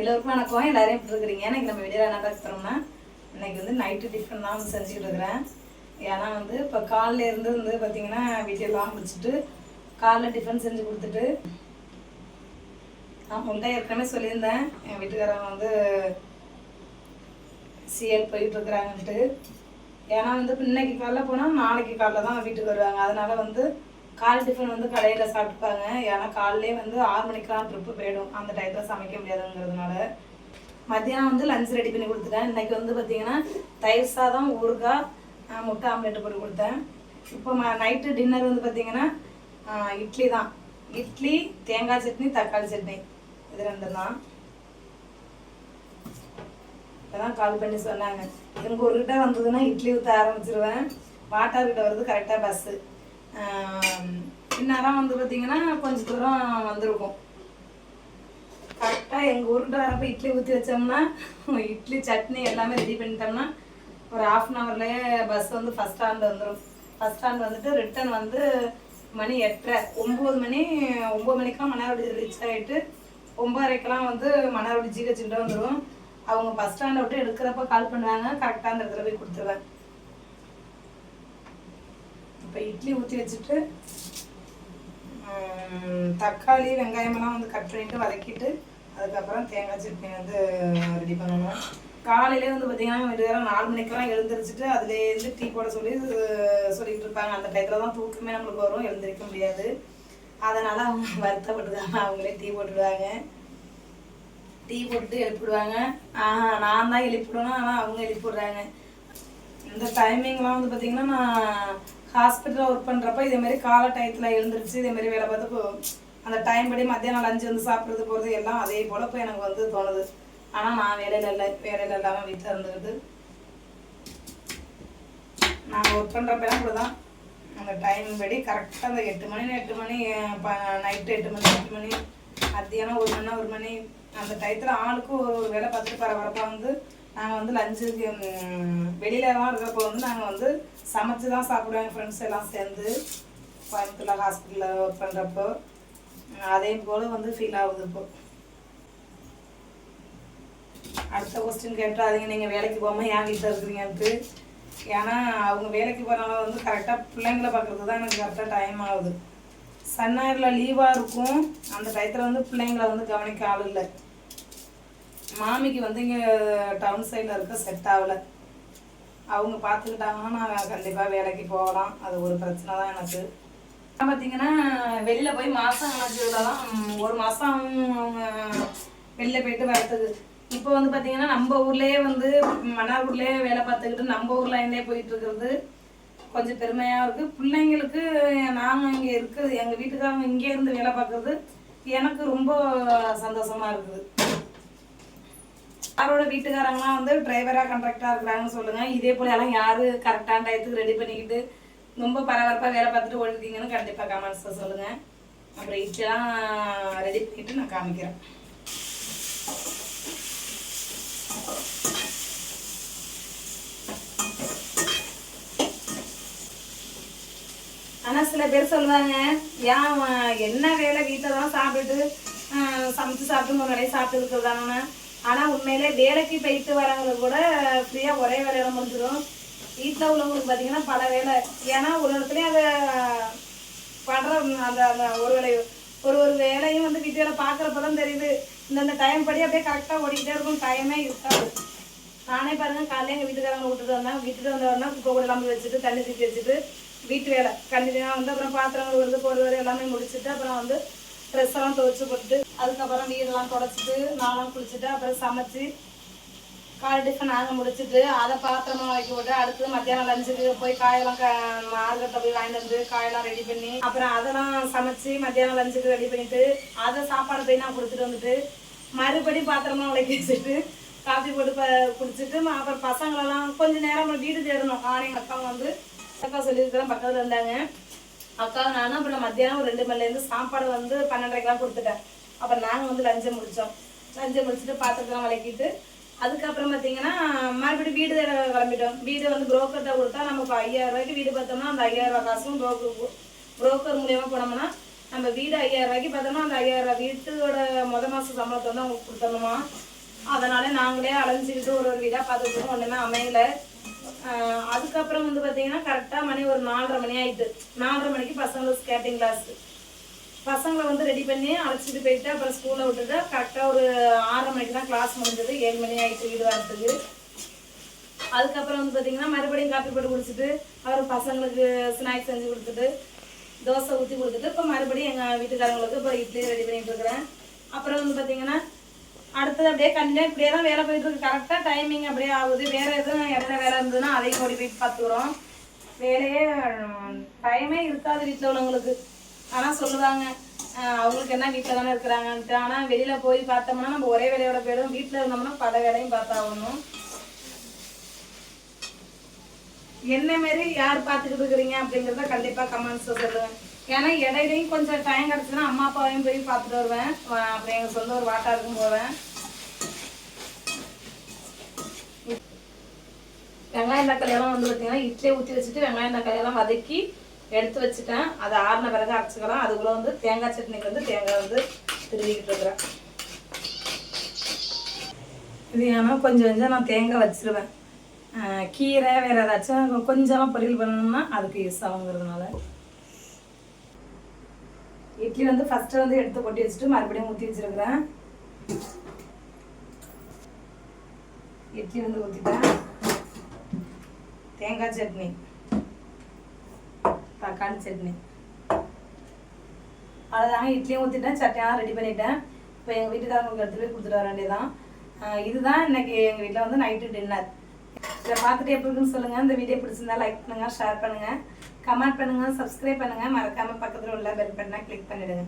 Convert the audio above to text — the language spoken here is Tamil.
எல்லோருக்கும் வணக்கம். எல்லாரையும் எப்படி இருக்கிறீங்க? இன்றைக்கி நம்ம வீடியோவில் என்ன பேசுகிறோம்னா இன்னைக்கு வந்து நைட்டு டிஃபன் தான் வந்து இருக்கிறேன். ஏன்னா வந்து இப்போ காலைல இருந்து வந்து பார்த்தீங்கன்னா வீட்டிலலாம் முடிச்சுட்டு காலைல டிஃபன் செஞ்சு கொடுத்துட்டு நான் முந்தைய ஏற்கனவே சொல்லியிருந்தேன். என் வீட்டுக்காரங்க வந்து சிஎல் போயிட்டுருக்குறாங்கன்ட்டு ஏன்னா வந்து இன்னைக்கு காலைல போனால் நாளைக்கு காலைல தான் வீட்டுக்கு வருவாங்க. அதனால வந்து கால் டிஃபன் வந்து கடையில் சாப்பிட்டுப்பாங்க. ஏன்னா காலையிலே வந்து ஆறு மணிக்கெலாம் ட்ரிப்பு போயிடும். அந்த டயத்தில் சமைக்க முடியாதுங்கிறதுனால. மத்தியானம் வந்து லஞ்ச் ரெடி பண்ணி கொடுத்துட்டேன். இன்றைக்கி வந்து பார்த்தீங்கன்னா தயிர் சாதம் ஊறுகாய் முட்டை ஆம்லேட்டு போட்டு கொடுத்தேன். இப்போ ம நைட்டு டின்னர் வந்து பார்த்தீங்கன்னா இட்லி தான். இட்லி தேங்காய் சட்னி தக்காளி சட்னி. இது ரெண்டும் தான். இப்பதான் கால் பண்ணி சொன்னாங்க. எங்கள் ஊர்கிட்ட வந்ததுன்னா இட்லி ஊற்ற ஆரம்பிச்சிருவேன். வாட்டார்கிட்ட வருது கரெக்டாக பஸ்ஸு இந்நேரம் வந்து பார்த்தீங்கன்னா கொஞ்சம் தூரம் வந்திருக்கும். கரெக்டாக எங்கள் ஊருக்கிட்ட வரப்போ இட்லி ஊற்றி வச்சோம்னா இட்லி சட்னி எல்லாமே ரெடி பண்ணிட்டோம்னா ஒரு ஆஃப் அன் ஹவர்லேயே பஸ் வந்து ஃபஸ்ட் ஸ்டாண்ட் வந்துடும் ஃபஸ்ட் ஸ்டாண்ட் வந்துட்டு ரிட்டர்ன் வந்து மணி எட்டரை. ஒம்பது மணி ஒம்பது மணிக்கெலாம் மன்னார்குடி ரீச் ஆகிட்டு ஒம்பதரைக்கெல்லாம் வந்து மன்னார்குடி ஜிஹெச்சுட்டு வந்துடும் அவங்க பஸ் ஸ்டாண்டை விட்டு எடுக்கிறப்ப கால் பண்ணுவாங்க. கரெக்டாக அந்த இடத்துல போய் கொடுத்துருவேன். இப்போ இட்லி ஊற்றி வச்சுட்டு தக்காளி வெங்காயமெல்லாம் வந்து கட் பண்ணிட்டு வதக்கிட்டு அதுக்கப்புறம் தேங்காய் சட்னி வந்து ரெடி பண்ணணும். காலையிலே வந்து பார்த்தீங்கன்னா வெறும் நாலு மணிக்கெல்லாம் எழுந்திரிச்சிட்டு அதுலேருந்து டீ போட சொல்லி சொல்லிகிட்டு இருப்பாங்க. அந்த டயத்தில் தான் தூக்கமே நம்மளுக்கு வரும் எழுந்திரிக்க முடியாது. அதனால் அவங்க வருத்தப்பட்டுதாங்க. அவங்களே டீ போட்டுடுவாங்க. டீ போட்டு எழுப்பிடுவாங்க. நான் தான் எழுப்பிடுவேன்? ஆனால் அவங்க எழுப்பிடுறாங்க. இந்த டைமிங்லாம் வந்து பார்த்தீங்கன்னா நான் ஹாஸ்பிட்டலில் ஒர்க் பண்ணுறப்ப இதேமாரி காலை டயத்தில் எழுந்துருச்சு இதேமாரி வேலை பார்த்து அந்த டைம் படி மத்தியானம் லஞ்சு வந்து சாப்பிட்றது போகிறது எல்லாம் அதே போல் இப்போ எனக்கு வந்து தோணுது. ஆனால் நான் வேலையில் இல்லை வேலையில் இல்லாமல் வீட்டில் இருந்துக்கிட்டு நாங்கள் ஒர்க் பண்ணுறப்பெல்லாம் கூட தான் அந்த டைம் படி கரெக்டாக அந்த எட்டு மணி எட்டு மணி நைட்டு எட்டு மணி எட்டு மணி மத்தியானம் ஒரு மணி ஒரு மணி அந்த டயத்தில் ஆளுக்கு ஒரு ஒரு வேலை பார்த்துட்டு பரபரப்பாக வந்து நாங்கள் வந்து லஞ்சுக்கு வெளியிலலாம் இருக்கிறப்போ வந்து நாங்கள் வந்து சமைச்சு தான் சாப்பிடுவோம். எங்கள் ஃப்ரெண்ட்ஸ் எல்லாம் சேர்ந்து கோயம்புத்தூரில் ஹாஸ்பிட்டலில் ஒர்க் பண்ணுறப்போ அதே போல் வந்து ஃபீல் ஆகுது இப்போ. அடுத்த கொஸ்டின் கேட்டாதீங்க நீங்கள் வேலைக்கு போகாமல் ஏன் வீட்டில் இருக்கிறீங்கன்ட்டு. ஏன்னா அவங்க வேலைக்கு போகிறனால வந்து கரெக்டாக பிள்ளைங்கள பார்க்குறதுக்கு தான் எனக்கு கரெக்டாக டைம் ஆகுது. சன்னாரில் லீவாக இருக்கும். அந்த டயத்தில் வந்து பிள்ளைங்களை வந்து கவனிக்க ஆள் இல்லை. மாமிக்கு வந்து இங்கே டவுன் சைடில் இருக்க செட் ஆகலை. அவங்க பார்த்துக்கிட்டாங்கன்னா நான் கண்டிப்பாக வேலைக்கு போகலாம். அது ஒரு பிரச்சனை தான் எனக்கு. பார்த்தீங்கன்னா வெளில போய் மாதம் தான் ஒரு மாதம் அவங்க வெளில போயிட்டு வரத்துக்கு இப்போ வந்து பார்த்தீங்கன்னா நம்ம ஊர்லேயே வந்து மன்னார்குடிலேயே வேலை பார்த்துக்கிட்டு நம்ம ஊர் லைன்லேயே போயிட்டு இருக்கிறது கொஞ்சம் பெருமையாக இருக்குது பிள்ளைங்களுக்கு நாங்கள் இங்கே இருக்குது. எங்கள் வீட்டுக்காரங்க இங்கே இருந்து வேலை பார்க்குறது எனக்கு ரொம்ப சந்தோஷமாக இருக்குது. அவரோட வீட்டுக்காரங்களாம் வந்து டிரைவராக கண்ட்ராக்டாக இருக்கிறாங்கன்னு சொல்லுங்கள் இதே போல எல்லாம் யார் கரெக்டான டயத்துக்கு ரெடி பண்ணிக்கிட்டு ரொம்ப பரபரப்பாக வேலை பார்த்துட்டு ஓடிருக்கீங்கன்னு கண்டிப்பாக கமெண்ட்ஸில் சொல்லுங்கள் அப்புறம் இட்லிலாம் ரெடி பண்ணிட்டு நான் காமிக்கிறேன். ஆனால் சில பேர் சொல்லுவாங்க ஏன் என்ன வேலை வீட்டில் தான் சாப்பிட்டுட்டு சமைச்சு சாப்பிட்டு மூணு வேலையை சாப்பிட்டு இருக்கிறதானே ஆனால் உண்மையிலே வேலைக்கு போயிட்டு வரவங்க கூட ஃப்ரீயாக ஒரே வேலையில முடிஞ்சிடும். வீட்டில் உள்ளவங்களுக்கு பார்த்தீங்கன்னா பல வேலை. ஏன்னா ஒரு இடத்துலையும் அதை படுற அந்த அந்த ஒரு வேலை ஒரு ஒரு வேலையும் வந்து வீட்டு வேலை பார்க்குறப்ப தான் தெரியுது. இந்தந்த டைம் படி அப்படியே கரெக்டாக ஓடிக்கிட்டே இருக்கும். டைமே இருக்காது. நானே பாருங்க காலையில் எங்கள் வீட்டுக்காரங்க விட்டுட்டு வந்தேன். விட்டுட்டு வந்தவொடனே குப்பை கூட எல்லாமே வச்சுட்டு தண்ணி தூக்கி வச்சுட்டு வீட்டு வேலை. கண்டினியூவாக வந்து அப்புறம் பாத்திரம் வருது போடுறது எல்லாமே முடிச்சுட்டு அப்புறம் வந்து ட்ரெஸ் எல்லாம் துவைச்சு போட்டுட்டு அதுக்கப்புறம் வீடெல்லாம் தொடச்சிட்டு நானும் குளிச்சுட்டு அப்புறம் சமைச்சு காலை டிஃபன் நாங்கள் முடிச்சுட்டு அதை பாத்திரமா வைக்க விட்டு அடுத்து மத்தியானம் லஞ்சுக்கு போய் காயெல்லாம் க மார்க்கெட்டில் போய் வாங்கிட்டு வந்து காயெல்லாம் ரெடி பண்ணி அப்புறம் அதெல்லாம் சமைச்சு மத்தியானம் லஞ்சுக்கு ரெடி பண்ணிட்டு அதை சாப்பாடு போய் நான் கொடுத்துட்டு வந்துட்டு மறுபடி பாத்திரமா விளக்கி வச்சுட்டு காஃபி போட்டு ப குடிச்சிட்டு அப்புறம் பசங்களெல்லாம் கொஞ்ச நேரம் வீடு தேடணும். நானே எங்கள் அக்கா வந்து அக்கா சொல்லியிருக்கிறேன் பக்கத்தில் இருந்தாங்க. அக்கா நானும் அப்புறம் மத்தியானம் ஒரு ரெண்டு மணிலேருந்து சாப்பாடு வந்து பன்னெண்டரைக்கெலாம் கொடுத்துட்டேன். அப்புறம் நாங்கள் வந்து லஞ்சம் முடித்தோம் லஞ்சம் முடிச்சுட்டு பாத்திரத்தெல்லாம் விளக்கிட்டு அதுக்கப்புறம் பார்த்தீங்கன்னா மறுபடியும் வீடு தேட கிளம்பிட்டோம். வீடு வந்து புரோக்கர்கிட்ட கொடுத்தா நமக்கு ஐயாயிரம் ரூபாய்க்கு வீடு பார்த்தோம்னா அந்த ஐயாயிரம் ரூபா காசும் புரோக்கர் புரோக்கர் மூலியமாக போனோம்னா நம்ம வீடு ஐயாயிரம் ரூபாய்க்கு பார்த்தோம்னா அந்த ஐயாயிரம் ரூபாய் வீட்டோட முத மாதம் சம்பளத்தை வந்து அவங்களுக்கு கொடுத்தணுமா அதனால நாங்களே அலைஞ்சிக்கிட்டு ஒரு ஒரு வீடாக பார்த்துக்கிட்டோம் ஒன்றுமே அமையலை. அதுக்கப்புறம் வந்து பார்த்தீங்கன்னா கரெக்டாக மணி ஒரு நாலரை மணி ஆயிட்டு. நாலரை மணிக்கு பசங்களுக்கு ஸ்கேட்டிங் கிளாஸ் பசங்களை வந்து ரெடி பண்ணி அழைச்சிட்டு போயிட்டு அப்புறம் ஸ்கூலில் விட்டுட்டு கரெக்டாக ஒரு ஆறரை மணிக்கு தான் கிளாஸ் முடிஞ்சது. ஏழு மணி ஆயிடுச்சு வீடு வரத்துக்கு. அதுக்கப்புறம் வந்து பார்த்தீங்கன்னா மறுபடியும் காப்பி போட்டு குடிச்சிட்டு அப்புறம் பசங்களுக்கு ஸ்நாக்ஸ் செஞ்சு கொடுத்துட்டு தோசை ஊற்றி கொடுத்துட்டு இப்போ மறுபடியும் எங்கள் வீட்டுக்காரங்களுக்கு இப்போ இட்லி ரெடி பண்ணிட்டு இருக்கிறேன். அப்புறம் வந்து பார்த்தீங்கன்னா அடுத்தது அப்படியே கண்டினியூ இப்படியே தான் வேலை போயிட்டு இருக்கு. கரெக்டாக டைமிங் அப்படியே ஆகுது. வேற எதுவும் இடத்துல வேலை இருந்ததுன்னா அதையும் ஓடி போய் பார்த்துக்கிறோம். வேலையே டைமே இருக்காது வீட்டில் உள்ளவங்களுக்கு. ஆனால் சொல்லுவாங்க அவங்களுக்கு என்ன வீட்டில் தானே இருக்கிறாங்கன்ட்டு. ஆனால் வெளியில் போய் பார்த்தோம்னா நம்ம ஒரே வேலையோட போயிடும். வீட்டில் இருந்தோம்னா பல வேலையும் பார்த்தாகணும். என்ன மாரி யார் பார்த்துக்கிட்டு இருக்கிறீங்க அப்படிங்கிறத கண்டிப்பாக கமெண்ட்ஸில் சொல்லுவேன். ஏன்னா இடையிலையும் கொஞ்சம் டைம் கிடச்சுன்னா அம்மா அப்பாவையும் போய் பார்த்துட்டு வருவேன். அப்படி அப்புறம் எங்கள் சொந்த ஒரு வாட்டாருக்கும் போவேன். வெங்காயம் தக்காளியெல்லாம் வந்து பார்த்தீங்கன்னா இட்லியை ஊற்றி வச்சுட்டு வெங்காயம் தக்காளியெல்லாம் வதக்கி எடுத்து வச்சுட்டேன். அதை ஆறின பிறகு அரைச்சிக்கலாம். அதுக்குள்ளே வந்து தேங்காய் சட்னிக்கு வந்து தேங்காய் வந்து திருவிக்கிட்டு இருக்கிறேன். இது ஏன்னா கொஞ்சம் கொஞ்சம் நான் தேங்காய் வச்சிருவேன். கீரை வேற ஏதாச்சும் கொஞ்சமாக பொரியல் பண்ணணும்னா அதுக்கு யூஸ் ஆகுங்கிறதுனால. இட்லி வந்து ஃபர்ஸ்ட் வந்து எடுத்து கொட்டி வச்சுட்டு மறுபடியும் ஊற்றி வச்சிருக்கிறேன். இட்லி வந்து ஊற்றிட்டேன் தேங்காய் சட்னி தக்காளி சட்னி. அவ்வளோதாங்க இட்லியும் ஊற்றிட்டேன் சட்னியெல்லாம் ரெடி பண்ணிட்டேன். இப்போ எங்கள் வீட்டுக்காரங்களுக்கு எடுத்துகிட்டு போய் கொடுத்துட்டு வர வேண்டியதான் இதுதான் இன்னைக்கு எங்கள் வீட்டில் வந்து நைட்டு டின்னர் இதை பார்த்துட்டு எப்படி இருக்குன்னு சொல்லுங்கள் இந்த வீடியோ பிடிச்சிருந்தா லைக் பண்ணுங்கள் ஷேர் பண்ணுங்கள் கமெண்ட் பண்ணுங்கள் சப்ஸ்கிரைப் பண்ணுங்கள் மறக்காமல் பக்கத்தில் உள்ள பெல் பட்டனை கிளிக் பண்ணிவிடுங்க